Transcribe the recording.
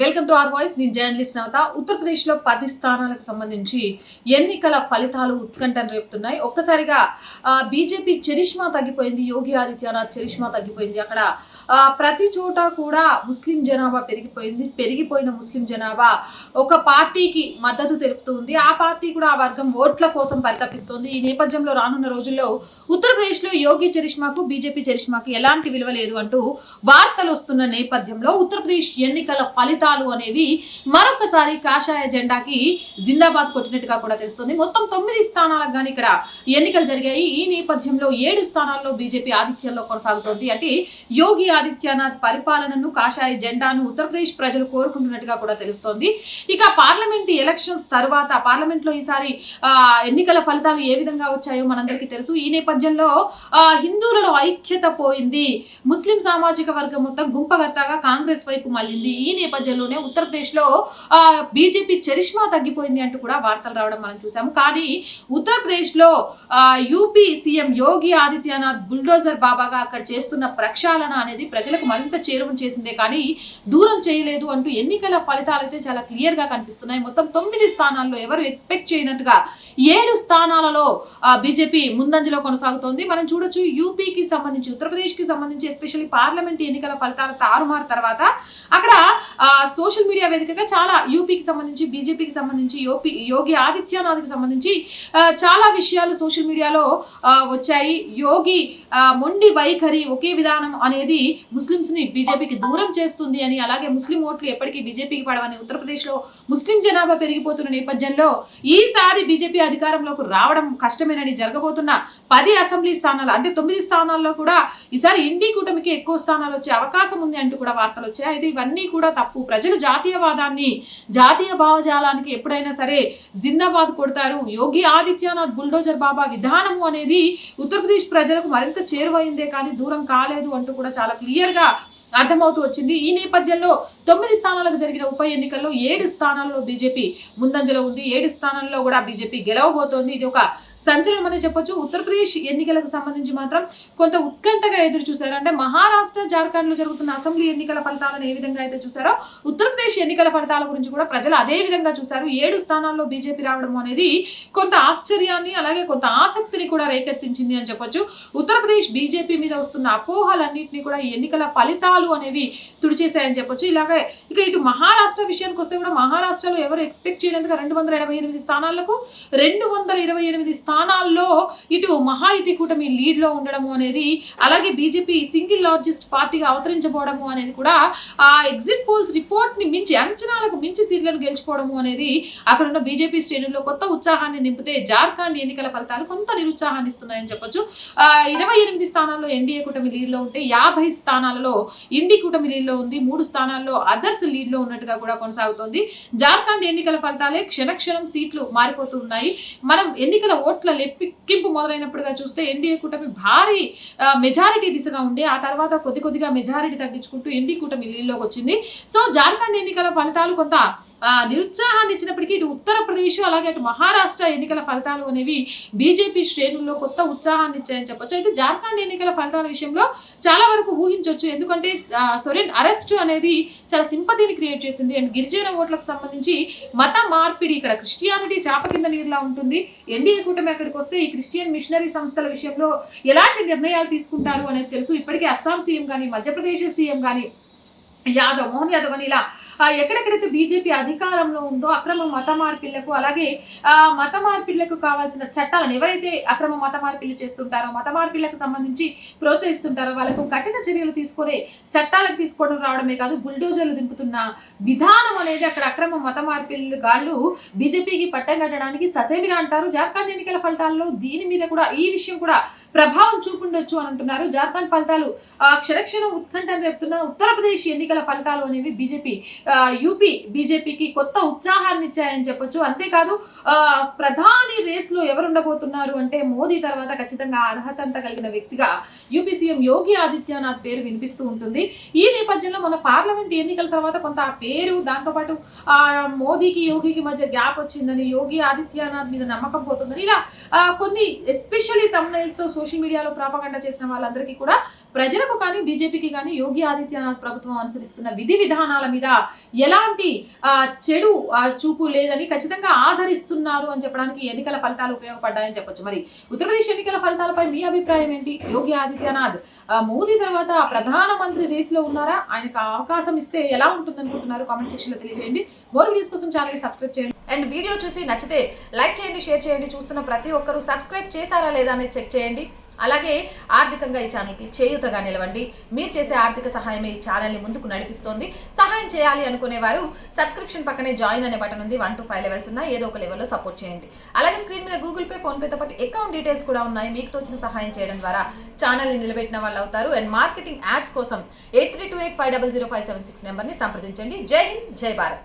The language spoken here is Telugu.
Welcome to R voice. నేను జర్నలిస్ట్ నవత. ఉత్తరప్రదేశ్లో పది స్థానాలకు సంబంధించి ఎన్నికల ఫలితాలు ఉత్కంఠను రేపుతున్నాయి. ఒక్కసారిగా బీజేపీ చరిష్మా తగ్గిపోయింది. యోగి ఆదిత్యనాథ్ చరిష్మా తగ్గిపోయింది. అక్కడ ప్రతి చోట కూడా ముస్లిం జనాభా పెరిగిపోయింది. పెరిగిపోయిన ముస్లిం జనాభా ఒక పార్టీకి మద్దతు తెలుపుతుంది. ఆ పార్టీ కూడా ఆ వర్గం ఓట్ల కోసం పరితపిస్తోంది. ఈ నేపథ్యంలో రానున్న రోజుల్లో ఉత్తరప్రదేశ్లో యోగి చరిష్మాకు బీజేపీ చరిష్మాకు ఎలాంటి విలువ లేదు అంటూ వార్తలు వస్తున్న నేపథ్యంలో ఉత్తరప్రదేశ్ ఎన్నికల ఫలితాలు అనేవి మరొకసారి కాషాయ జెండాకి జిందాబాద్ కొట్టినట్టుగా కూడా తెలుస్తుంది. మొత్తం తొమ్మిది స్థానాలకు కానీ ఇక్కడ ఎన్నికలు జరిగాయి. ఈ నేపథ్యంలో ఏడు స్థానాల్లో బీజేపీ ఆధిక్యంలో కొనసాగుతోంది. అంటే యోగి ఆదిత్యనాథ్ పరిపాలనను కాషాయ జెండాను ఉత్తరప్రదేశ్ ప్రజలు కోరుకుంటున్నట్టుగా కూడా తెలుస్తోంది. ఇక పార్లమెంట్ ఎలక్షన్స్ తర్వాత పార్లమెంట్లో ఈసారి ఆ, ఎన్నికల ఫలితాలు ఏ విధంగా వచ్చాయో మనందరికీ తెలుసు. ఈ నేపథ్యంలో హిందువులలో ఐక్యత పోయింది. ముస్లిం సామాజిక వర్గం మొత్తం గుంపగత్తాగా కాంగ్రెస్ వైపు మళ్ళింది. ఈ నేపథ్యంలో మధ్యలోనే ఉత్తరప్రదేశ్లో బీజేపీ చరిష్మా తగ్గిపోయింది అంటూ కూడా వార్తలు రావడం మనం చూసాము. కానీ ఉత్తరప్రదేశ్లో UP CM Yogi Adityanath bulldozer బాబాగా అక్కడ చేస్తున్న ప్రక్షాళన అనేది ప్రజలకు మరింత చేరువ చేసిందే. కానీ దూరం చేయలేదు అంటూ ఎన్నికల ఫలితాలు అయితే చాలా క్లియర్గా కనిపిస్తున్నాయి. మొత్తం తొమ్మిది స్థానాల్లో ఎవరు ఎక్స్పెక్ట్ చేయనట్టుగా ఏడు స్థానాలలో బీజేపీ ముందంజలో కొనసాగుతోంది. మనం చూడొచ్చు యూపీకి సంబంధించి ఉత్తరప్రదేశ్కి సంబంధించి ఎస్పెషల్లీ పార్లమెంట్ ఎన్నికల ఫలితాల తారుమారు తర్వాత అక్కడ సోషల్ మీడియా వేదికగా చాలా యూపీకి సంబంధించి బీజేపీకి సంబంధించి యోపి యోగి ఆదిత్యనాథ్కి సంబంధించి చాలా విషయాలు సోషల్ మీడియాలో వచ్చాయి. యోగి మొండి వైఖరి ఒకే విధానం అనేది ముస్లింస్ని బీజేపీకి దూరం చేస్తుంది అని అలాగే ముస్లిం ఓట్లు ఎప్పటికీ బీజేపీకి పడవని ఉత్తరప్రదేశ్లో ముస్లిం జనాభా పెరిగిపోతున్న నేపథ్యంలో ఈసారి బీజేపీ అధికారంలోకి రావడం కష్టమేనని జరగబోతున్న పది అసెంబ్లీ స్థానాలు అంటే తొమ్మిది స్థానాల్లో కూడా ఈసారి ఇండి కూటమికి ఎక్కువ స్థానాలు వచ్చే అవకాశం ఉంది అంటూ కూడా వార్తలు వచ్చాయి. అయితే ఇవన్నీ కూడా తప్పు ప్రజలు జాతీయవాదాన్ని జాతీయ భావజాలానికి ఎప్పుడైనా సరే జిందాబాద్ కొడతారు. యోగి ఆదిత్యనాథ్ బుల్డోజర్ బాబా విధానము అనేది ఉత్తరప్రదేశ్ ప్రజలకు మరింత చేరువైందే కానీ దూరం కాలేదు అంటూ కూడా చాలా క్లియర్గా అర్థమవుతూ వచ్చింది. ఈ నేపథ్యంలో తొమ్మిది స్థానాలకు జరిగిన ఉప ఎన్నికల్లో ఏడు స్థానాల్లో బీజేపీ ముందంజలో ఉంది. ఏడు స్థానాల్లో కూడా బీజేపీ గెలవబోతోంది. ఇది ఒక సంచలనం అనే చెప్పొచ్చు. ఉత్తరప్రదేశ్ ఎన్నికలకు సంబంధించి మాత్రం కొంత ఉత్కంఠగా ఎదురు చూశారు. అంటే మహారాష్ట్ర జార్ఖండ్లో జరుగుతున్న అసెంబ్లీ ఎన్నికల ఫలితాలను ఏ విధంగా అయితే చూసారో ఉత్తరప్రదేశ్ ఎన్నికల ఫలితాల గురించి కూడా ప్రజలు అదే విధంగా చూశారు. ఏడు స్థానాల్లో బీజేపీ రావడం అనేది కొంత ఆశ్చర్యాన్ని అలాగే కొంత ఆసక్తిని కూడా రేకెత్తించింది అని చెప్పొచ్చు. ఉత్తరప్రదేశ్ బీజేపీ మీద వస్తున్న అపోహలన్నింటినీ కూడా ఎన్నికల ఫలితాలు అనేవి తుడిచేశాయని చెప్పొచ్చు. ఇలాగే ఇక ఇటు మహారాష్ట్ర విషయానికి వస్తే కూడా మహారాష్ట్రలో ఎవరు ఎక్స్పెక్ట్ చేయడానికి రెండు వందల ఎనభై ఎనిమిది స్థానాలకు రెండు వందల ఇరవై ఎనిమిది స్థానాల్లో ఇటు మహాయుతి కూటమి లీడ్లో ఉండడము అనేది అలాగే బీజేపీ సింగిల్ లార్జెస్ట్ పార్టీగా అవతరించబోవడము అనేది కూడా ఆ ఎగ్జిట్ పోల్స్ రిపోర్ట్ని మించి అంచనాలకు మించి సీట్లను గెలుచుకోవడము అనేది అక్కడ ఉన్న బీజేపీ శ్రేణుల్లో కొత్త ఉత్సాహాన్ని నింపితే జార్ఖండ్ ఎన్నికల ఫలితాలు కొంత నిరుత్సాహాన్ని ఇస్తున్నాయని చెప్పొచ్చు. ఇరవై ఎనిమిది స్థానాల్లో ఎన్డీఏ కూటమి లీడ్లో ఉంటే యాభై స్థానాలలో ఇండి కూటమి లీడ్లో ఉంది. మూడు స్థానాల్లో అదర్స్ లీడ్లో ఉన్నట్టుగా కూడా కొనసాగుతోంది. జార్ఖండ్ ఎన్నికల ఫలితాలే క్షణక్షణం సీట్లు మారిపోతూ ఉన్నాయి మనం ఎన్నికల ఓట్ల లెక్కింపు మొదలైనప్పుడుగా చూస్తే ఎన్డీఏ కూటమి భారీ మెజారిటీ దిశగా ఉండి ఆ తర్వాత కొద్ది కొద్దిగా మెజారిటీ తగ్గించుకుంటూ ఎన్డీ కూటమి లీడ్లోకి వచ్చింది. సో జార్ఖండ్ ఎన్నికల ఫలితాలు కొంత నిరుత్సాహాన్ని ఇచ్చినప్పటికీ ఇటు ఉత్తరప్రదేశ్ అలాగే అటు మహారాష్ట్ర ఎన్నికల ఫలితాలు అనేవి బీజేపీ శ్రేణుల్లో కొత్త ఉత్సాహాన్ని ఇచ్చాయని చెప్పొచ్చు. అయితే జార్ఖండ్ ఎన్నికల ఫలితాల విషయంలో చాలా వరకు ఊహించవచ్చు ఎందుకంటే సొరెన్ అరెస్ట్ అనేది చాలా సింపతిని క్రియేట్ చేసింది. అండ్ గిరిజన ఓట్లకు సంబంధించి మత మార్పిడి ఇక్కడ క్రిస్టియానిటీ చాప కింద నీరులా ఉంటుంది. ఎన్డీఏ కూటమి అక్కడికి వస్తే ఈ క్రిస్టియన్ మిషనరీ సంస్థల విషయంలో ఎలాంటి నిర్ణయాలు తీసుకుంటారు అనేది తెలుసు. ఇప్పటికే అస్సాం సీఎం కానీ మధ్యప్రదేశ్ సీఎం కానీ యాదవ్ మోహన్ యాదవ్ అని ఇలా ఎక్కడెక్కడైతే బీజేపీ అధికారంలో ఉందో అక్రమ మత మార్పిళ్ళకు అలాగే ఆ మత మార్పిళ్ళకు కావాల్సిన చట్టాలను ఎవరైతే అక్రమ మత మార్పిళ్ళు చేస్తుంటారో మత మార్పిళ్ళకు సంబంధించి ప్రోత్సహిస్తుంటారో వాళ్ళకు కఠిన చర్యలు తీసుకునే చట్టాలకు తీసుకోవడం రావడమే కాదు బుల్డోజర్లు దింపుతున్న విధానం అనేది అక్కడ అక్రమ మత మార్పిళ్ళు గాళ్ళు బీజేపీకి పట్టం కట్టడానికి ససేమిరా అంటారు. జార్ఖండ్ ఎన్నికల ఫలితాల్లో దీని మీద కూడా ఈ విషయం కూడా ప్రభావం చూపుండొచ్చు అని అంటున్నారు. జార్ఖండ్ ఫలితాలు ఆ, క్షణక్షణం ఉత్కంఠను రేపుతున్న ఉత్తరప్రదేశ్ ఎన్నికల ఫలితాలు అనేవి బీజేపీ యూపీ బీజేపీకి కొత్త ఉత్సాహాన్ని ఇచ్చాయని చెప్పొచ్చు. అంతేకాదు ఆ, ప్రధాని రేస్లో ఎవరు ఉండబోతున్నారు అంటే మోదీ తర్వాత ఖచ్చితంగా అర్హత కలిగిన వ్యక్తిగా యూపీ సీఎం యోగి ఆదిత్యనాథ్ పేరు వినిపిస్తూ ఉంటుంది. ఈ నేపథ్యంలో మన పార్లమెంట్ ఎన్నికల తర్వాత కొంత ఆ పేరు దాంతోపాటు ఆ మోదీకి యోగికి మధ్య గ్యాప్ వచ్చిందని యోగి ఆదిత్యనాథ్ మీద నమ్మకం పోతుందని ఇలా కొన్ని ఎస్పెషల్లీ తమిళతో సోషల్ సోషల్ మీడియాలో ప్రాపగండ చేసిన వాళ్ళందరికీ కూడా ప్రజలకు కానీ బీజేపీకి కానీ యోగి ఆదిత్యనాథ్ ప్రభుత్వం అనుసరిస్తున్న విధి విధానాల మీద ఎలాంటి చెడు చూపు లేదని ఖచ్చితంగా ఆదరిస్తున్నారు అని చెప్పడానికి ఎన్నికల ఫలితాలు ఉపయోగపడ్డాయని చెప్పొచ్చు. మరి ఉత్తరప్రదేశ్ ఎన్నికల ఫలితాలపై మీ అభిప్రాయం ఏంటి? యోగి ఆదిత్యనాథ్ మోదీ తర్వాత ప్రధానమంత్రి రేసులో ఉన్నారా? ఆయనకు అవకాశం ఇస్తే ఎలా ఉంటుంది అనుకుంటున్నారు కామెంట్ సెక్షన్లో తెలియజేయండి. మోర్ వీడియోస్ కోసం ఛానల్ సబ్స్క్రైబ్ చేయండి. అండ్ వీడియో చూసి నచ్చితే లైక్ చేయండి షేర్ చేయండి. చూస్తున్న ప్రతి ఒక్కరూ సబ్స్క్రైబ్ చేశారా లేదా అనేది చెక్ చేయండి. అలాగే ఆర్థికంగా ఈ ఛానల్కి చేయూతగా నిలవండి. మీరు చేసే ఆర్థిక సహాయమే ఈ ఛానల్ని ముందుకు నడిపిస్తోంది. సహాయం చేయాలి అనుకునే వారు సబ్స్క్రిప్షన్ పక్కనే జాయిన్ అనే బటన్ ఉంది. వన్ టు ఫైవ్ లెవెల్స్ ఉన్నాయి. ఏదో ఒక లెవెల్లో సపోర్ట్ చేయండి. అలాగే స్క్రీన్ మీద గూగుల్ పే ఫోన్పేతో పాటు అకౌంట్ డీటెయిల్స్ కూడా ఉన్నాయి. మీకు తోచిన సహాయం చేయడం ద్వారా ఛానల్ని నిలబెట్టిన వాళ్ళు అవుతారు. అండ్ మార్కెటింగ్ యాడ్స్ కోసం eight three two eight five double zero five seven six నెంబర్ని సంప్రదించండి. జై హింద్ జై భారత్.